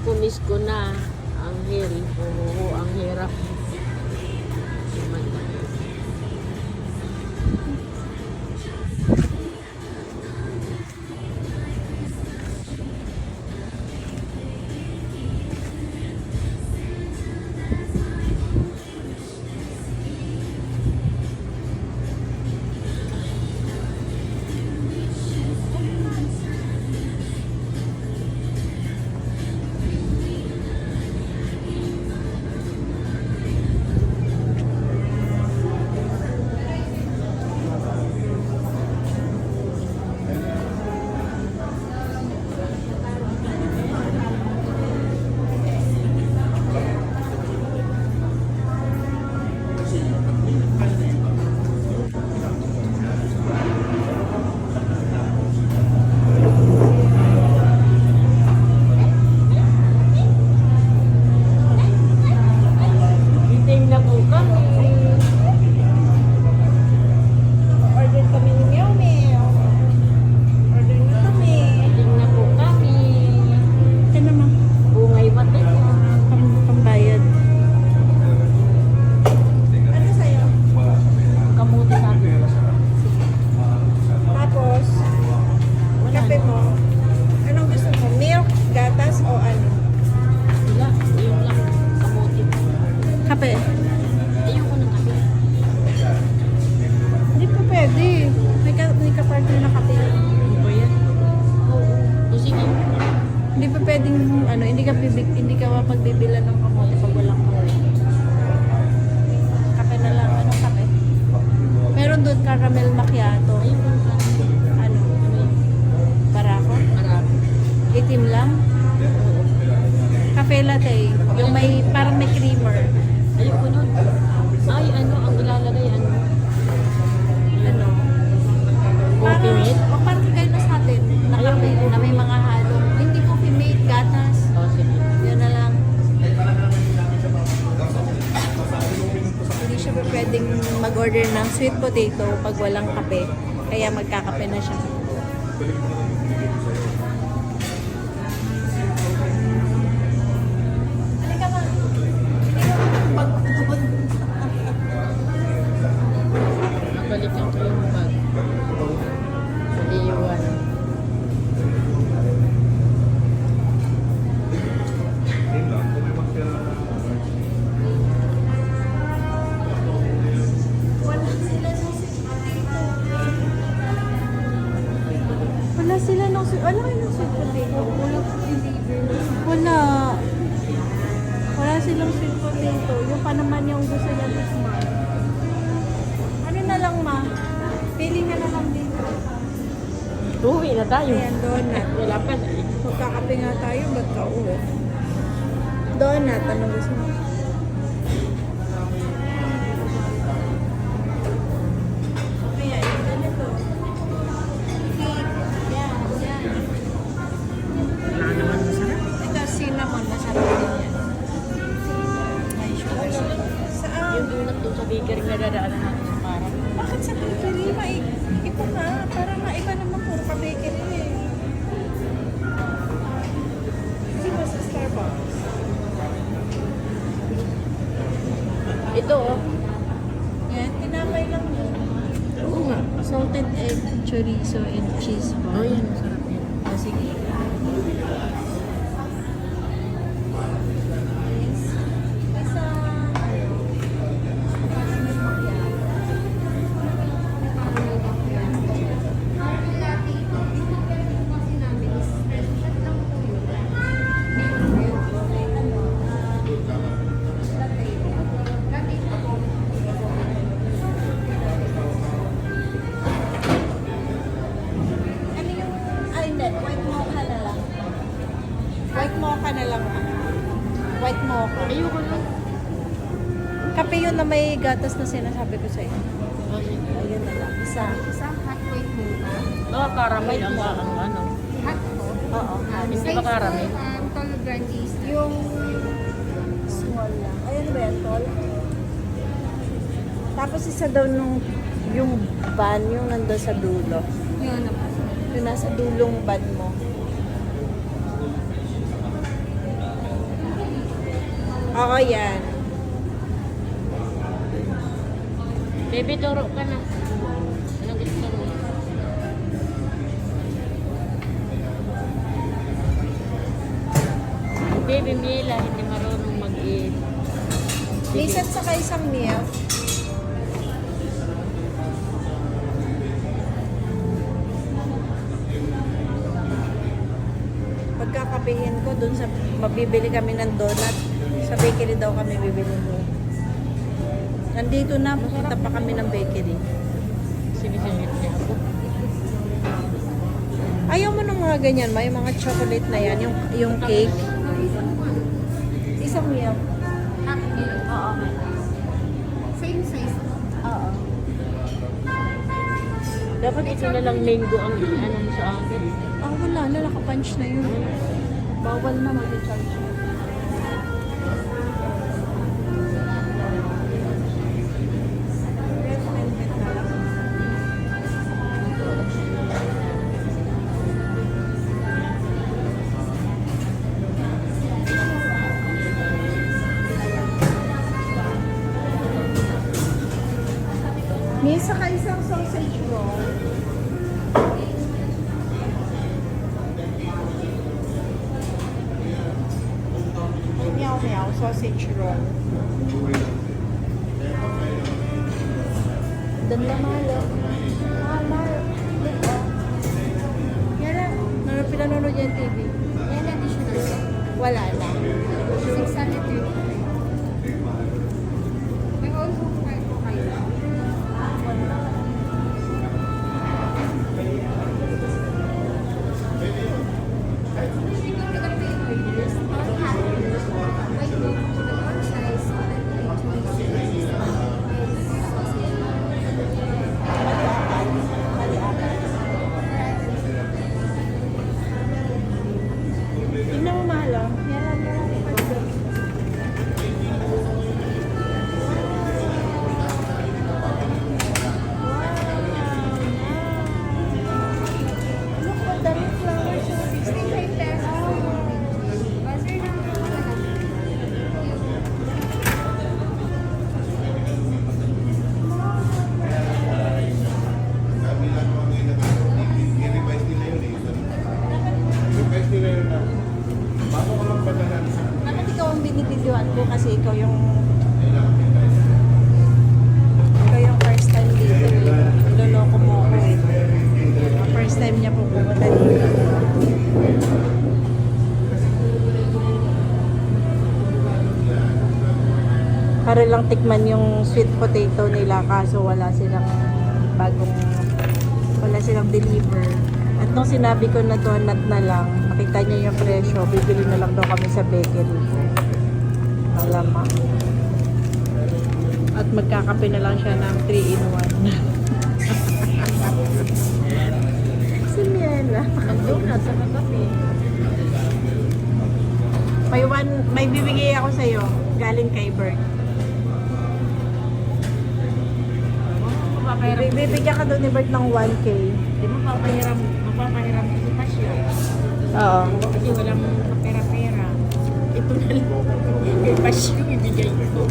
Naku, miss ko na. Ang hil. Oo, ang hirap. Pa pwedeng, ano, hindi ka bibig, hindi ka mapagbibilan ng kamote pag walang kape. Kape na lang. Anong kape? Meron doon caramel macchiato. Ano? Ano yun? Barako? Itim lang? Cafe latte. Yung may, parang may creamer. Ayoko nun. Ay, ano, ang ilalagay, ano? Ano? Coffee mate? O parang kayo na sa atin. Na kape, na may mga halong. Mag-order ng sweet potato pag walang kape. Kaya magkakape na siya. Halika ma. Pagpupun. Wala kayo ng sweet potato? Wala Wala. Wala silang sweet potato. Yung pa naman yung gusto niya tikman. Ano na lang ma? Pili ka na lang dito. Uwi na tayo. Ayan, donut. Wala pa na eh. Magkakape nga tayo, ba't ka uwi? Donut, ano gusto mo? Ito oh. Yan, tinapay lang yun. Oo nga. Salted egg, chorizo, and cheese Oh, yan. Masarap yan. Oh, sige. White mocha na lang. ah. White mocha. Ayoko nun. Kape yun na may gatas na sinasabi ko sa'yo. Oh, sige. Ayun na lang. Isa. Isa hot white mocha. Oh, caramel ang ang ano. Hot po. Oo. Hindi ba caramel? Um, tall brandies. Yung small lang. Ayun ba yan, tol? Tapos isa daw nung yung van, yung nandun sa dulo. Yun na po. Yung nasa dulong van mo. Oo, yan. Baby, turo ka na. Anong gusto mo? Baby Mila, hindi marunong mag-eat. Isa't saka isang meal. Pagkakapihin ko, dun sa mabibili kami ng donut. Sa bakery daw kami bibili mo. Nandito na, pupunta pa kami ng bakery. Sinisingit niya ako. Ayaw mo ng mga ganyan, may mga chocolate na yan, yung, yung cake. Isang meal. Half meal. Oo. Same size. Oo. Dapat ito na lang mango ang ano sa akin. Ah, wala na, nakapunch na yun. Bawal na mag-charge. Saka isang sausage roll. Meow meow sausage roll. Dan ko kasi ikaw yung ikaw yung first time dito eh. Niloloko mo ako eh. First time niya po pumunta dito. Para lang tikman yung sweet potato nila kaso wala silang bagong wala silang deliver. At nung sinabi ko na donut na lang, makita niya yung presyo, bibili na lang daw kami sa bakery. Malamang. At magkakape na lang siya ng 3 in 1. si Miela. Mag-donut sa kape. May one, may bibigay ako sa iyo galing kay Bert. Bibigyan ka doon ni Bert ng 1k. Di mo papahiram. Mapapahiram si Pasyo. Oo. Kasi walang pera-pera. Ito na lang. Kay Pasyo ibigay ko.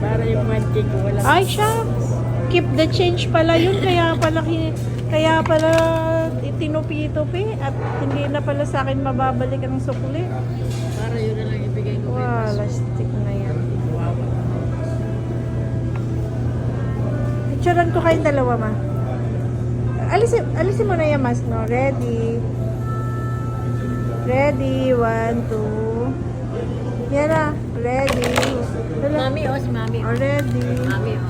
Para yung manti ko wala. Ay, shucks. Keep the change pala yun. Kaya pala, kaya pala tinupi-tupi at hindi na pala sa akin mababalik ang sukli. Para yun na lang ibigay ko Wow, lastik na yan. Wawa. Picturean ko kayong dalawa, ma. Alisin, alisin mo na yung mask, no? Ready. Ready. One, two. Na. Ready. Mami, oh, si Mami. Oh, ready. Mami, oh.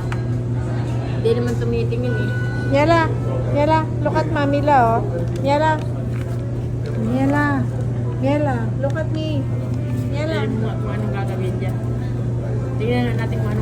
Hindi naman tumitingin eh. Yala. Yala. Look at mami la, oh. Yala. Yala. Yala. Look at me. Kung anong gagawin dyan. Tingnan na natin kung ano